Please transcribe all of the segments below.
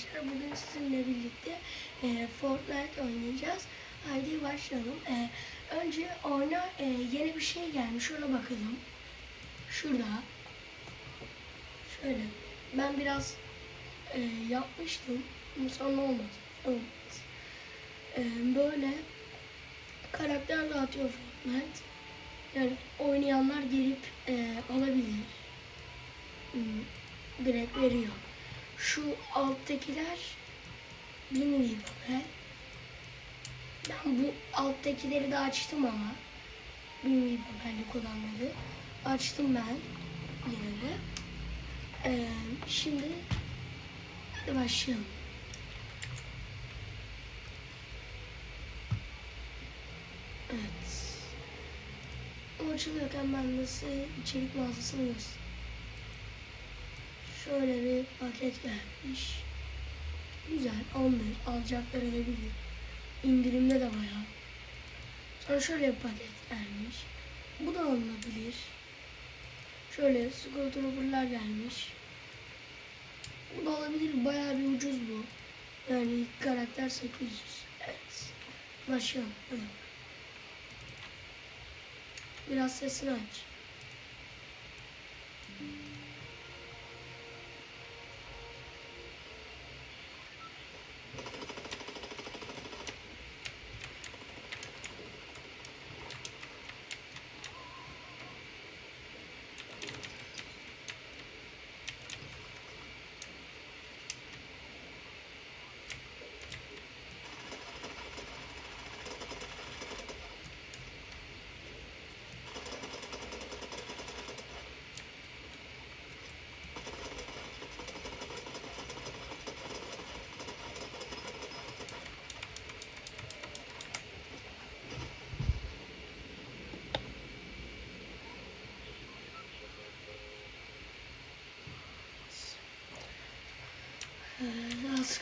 arkadaşlar. Bugün sizinle birlikte e, Fortnite oynayacağız. Haydi başlayalım. E, önce oyuna e, yeni bir şey gelmiş. Ona bakalım. Şurada. Şöyle. Ben biraz e, yapmıştım. Sonra olmaz. Olmaz. E, böyle karakter dağıtıyor Fortnite. Yani oynayanlar gelip e, alabilir. Hmm, direkt veriyor. Şu alttakiler yeni bir haber. Ben bu alttakileri de açtım ama bilmiyorum haberlik olanları. Açtım ben de. Ee, şimdi hadi başlayalım. Evet. O açılıyorken ben size içerik mağazasını göstereyim. Şöyle bir paket gelmiş. Güzel, alınır. Alacaklar olabilir. İndirimde de bayağı. Sonra şöyle bir paket gelmiş. Bu da alınabilir. Şöyle Skull gelmiş. Bu da olabilir. Bayağı bir ucuz bu. Yani ilk karakter 800. Evet. Başlayalım. Hadi. Biraz sesini aç. Ee,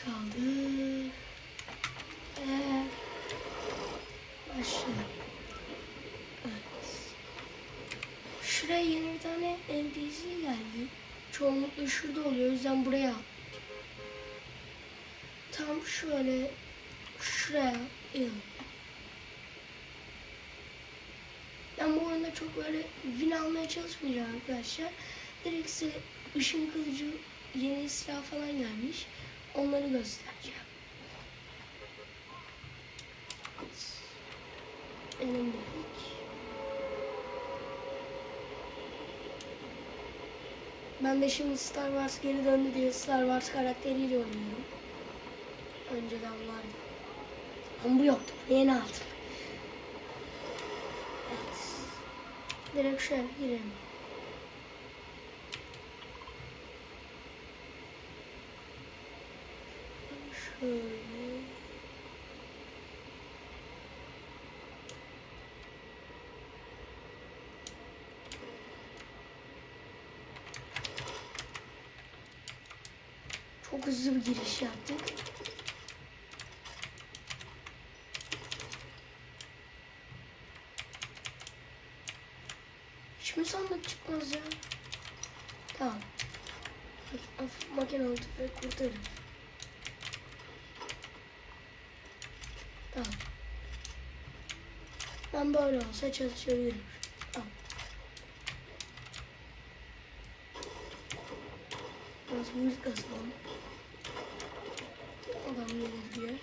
kaldı. Ee, başlayalım. Evet. Şuraya yeni bir tane NPC geldi. Çoğunlukla şurada oluyor. O yüzden buraya. Tam şöyle şuraya in. Ben bu oyunda çok böyle win almaya çalışmayacağım arkadaşlar. Direkt ışın kılıcı yeni silah falan gelmiş. Onları göstereceğim. Benim büyük. Ben de şimdi Star Wars geri döndü diye Star Wars karakteriyle oynuyorum. Önceden vardı. Ama bu yoktu. Yeni aldım. Evet. Direkt şöyle girelim. Çok hızlı bir giriş yaptık. Hiç mi sandık çıkmaz ya? Tamam. Of, makinalı tüfek kurtarır. Tamam. Ben böyle olsa çalışabilirim. Tamam. Biraz müzik asalım. Adam gelir diye.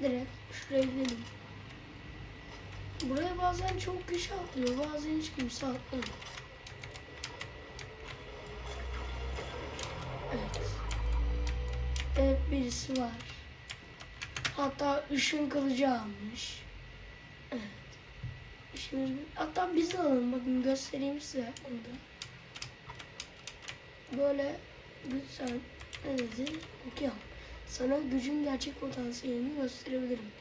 Direkt şuraya gidelim. Buraya bazen çok kişi atlıyor, bazen hiç kimse atlamıyor. Evet. Evet birisi var. Hatta ışın kılıcı almış. Evet. İşimiz Hatta biz de alalım. Bakın göstereyim size onu da. Böyle güzel ne dedi? Okuyorum. Sana gücün gerçek potansiyelini gösterebilirim.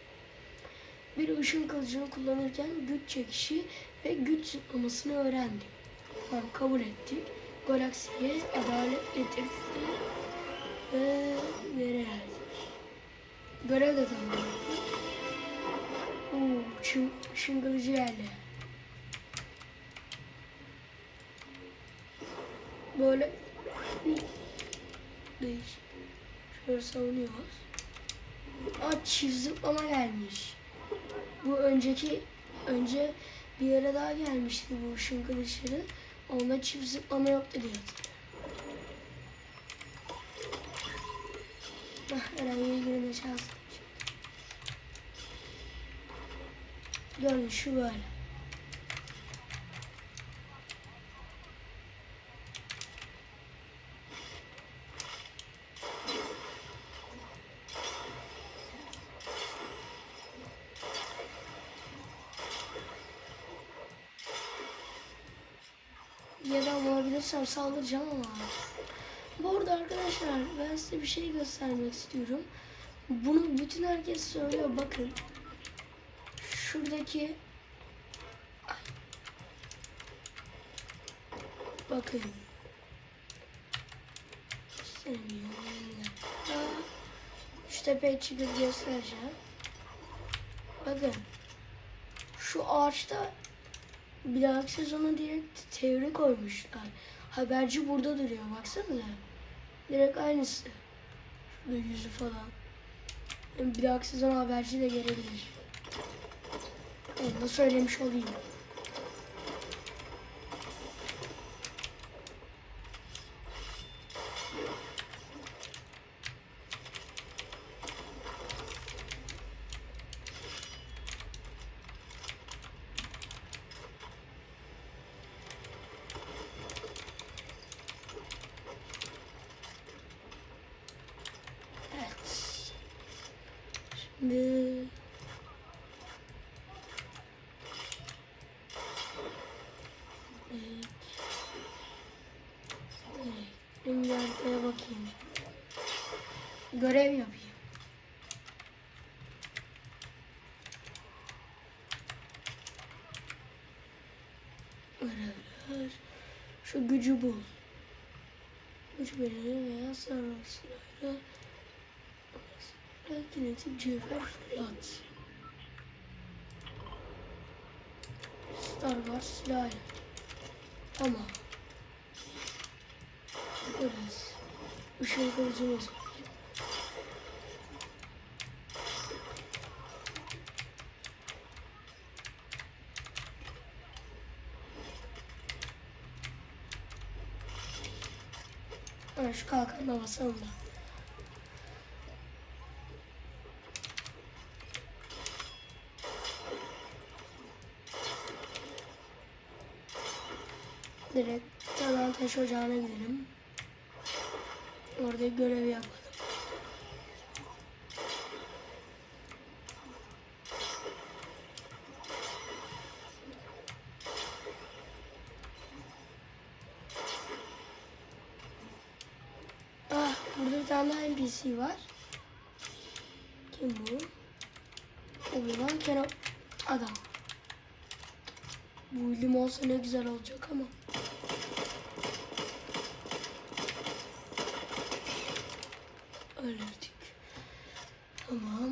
Bir ışın kılıcını kullanırken güç çekişi ve güç zıplamasını öğren diyor. Tamam kabul ettik. Galaksiye adalet getirdi ve veri erdik. Görev de tamam. Oo, çın, şıngılıcı yerli. Böyle değiş. Şöyle savunuyoruz. Aa çift zıplama gelmiş. Bu önceki önce bir yere daha gelmişti bu ışın kılıçları. Onda çift zıplama yoktu diye. Ah, herhangi birine çıktı. Gördün şu böyle. Yerden bulabilirsem saldıracağım ama. Bu arada arkadaşlar ben size bir şey göstermek istiyorum. Bunu bütün herkes söylüyor bakın. Şuradaki. Bakın. Şu tepeye çıkıp göstereceğim. Bakın. Şu ağaçta bir dahaki sezona direkt teori koymuşlar. Haberci burada duruyor baksana. Direkt aynısı. Şurada yüzü falan. Yani bir dahaki sezon haberci de gelebilir. Onu söylemiş olayım. Evet. Evet. Şimdi haritaya bakayım. Görev yapayım. Görevler. Şu gücü bul. Güç belirli veya sarı sırayla kinetik cevher fırlat. Star Wars silah. Tamam. Biraz. Işın kılıcımız var. Şu kalkanla basalım da. Direkt hemen taş ocağına gidelim. Orada görevi yapalım. Ah, burada bir tane daha NPC var. Kim bu? Obi-Wan Kenobi adam. Bu ilim olsa ne güzel olacak ama. Öldük. Tamam.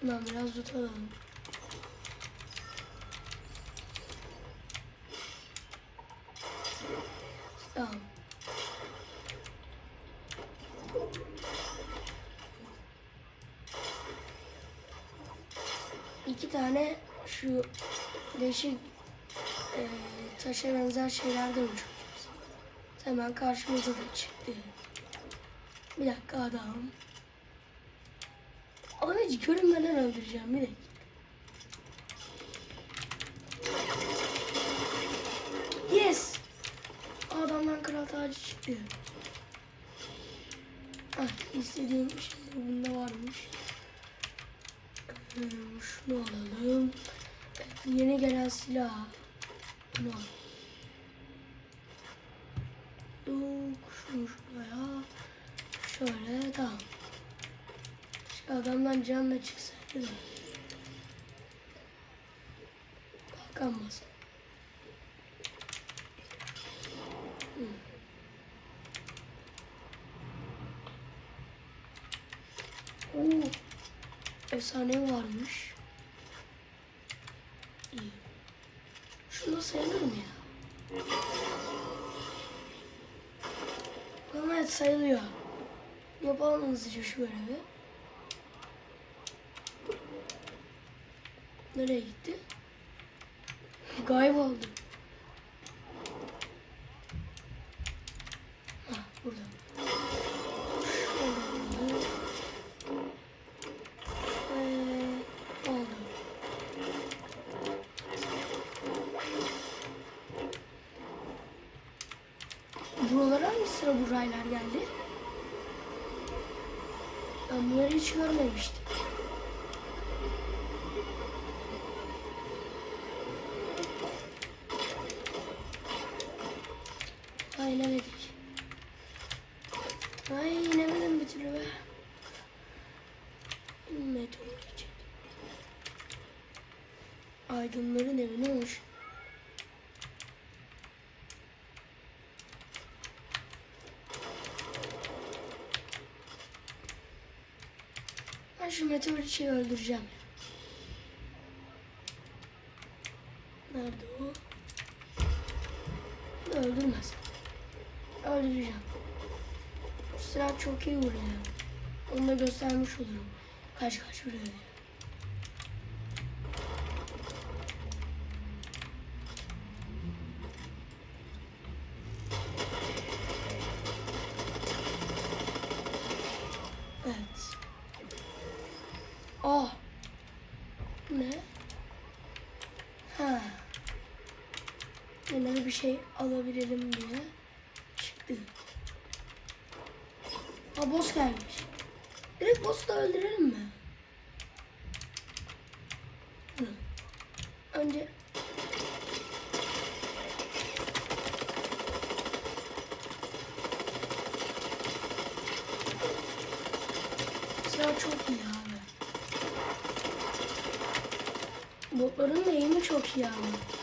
Şundan biraz tutalım. Tamam. İki tane şu değişik e, taşa benzer şeylerden uçuyoruz. Hemen karşımıza da çıktı. Bir dakika adam. Hiç görünmeden öldüreceğim bir dakika. Yes! Adamdan kral tacı çıktı. Ah istediğim şey bunda varmış. Hmm, Şunu alalım. Yeni gelen silah. Bunu al. Buraya şöyle dal. Şu adamdan canla çıksaydı da. Kalkamaz. Hmm. Oo, efsane varmış. İyi. Şunu sevmem evet sayılıyor. Yapalım hızlıca şu görevi. Nereye gitti? Kayboldu. Ha burada. Şöyle oldu. Ee, oldu. Buralara hangi sıra bu raylar geldi? Ben bunları hiç görmemiştim. Ay Ben şu meteoriçeyi öldüreceğim. Nerede o? Öldürmez. Öldüreceğim. Şu silah çok iyi vuruyor. Onu da göstermiş olurum. Kaç kaç vuruyor. Evet. Oh. Ne? Ha. Yine bir şey alabilirim diye çıktı. Ha boss gelmiş. Direkt boss'u da öldürelim mi? Hı. Önce çok iyi abi. Botların da eğimi çok iyi abi.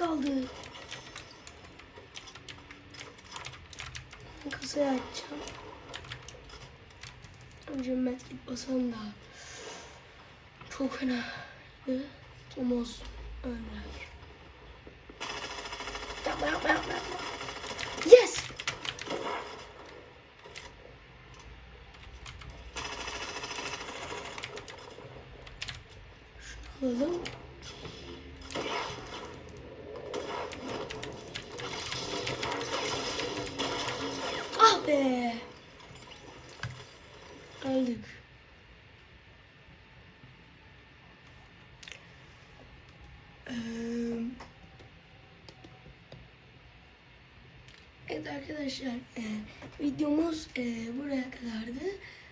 Kaldı. Kasayı açacağım. Önce medkit basalım da. Çok fena. Tomos Önder. Yapma yapma yapma yapma. Yes! Şunu alalım. Ah be! Eee, Evet arkadaşlar videomuz buraya kadardı.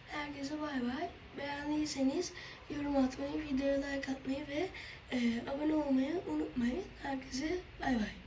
Herkese bay bay. Beğendiyseniz yorum atmayı, videoya like atmayı ve abone olmayı unutmayın. Herkese bay bay.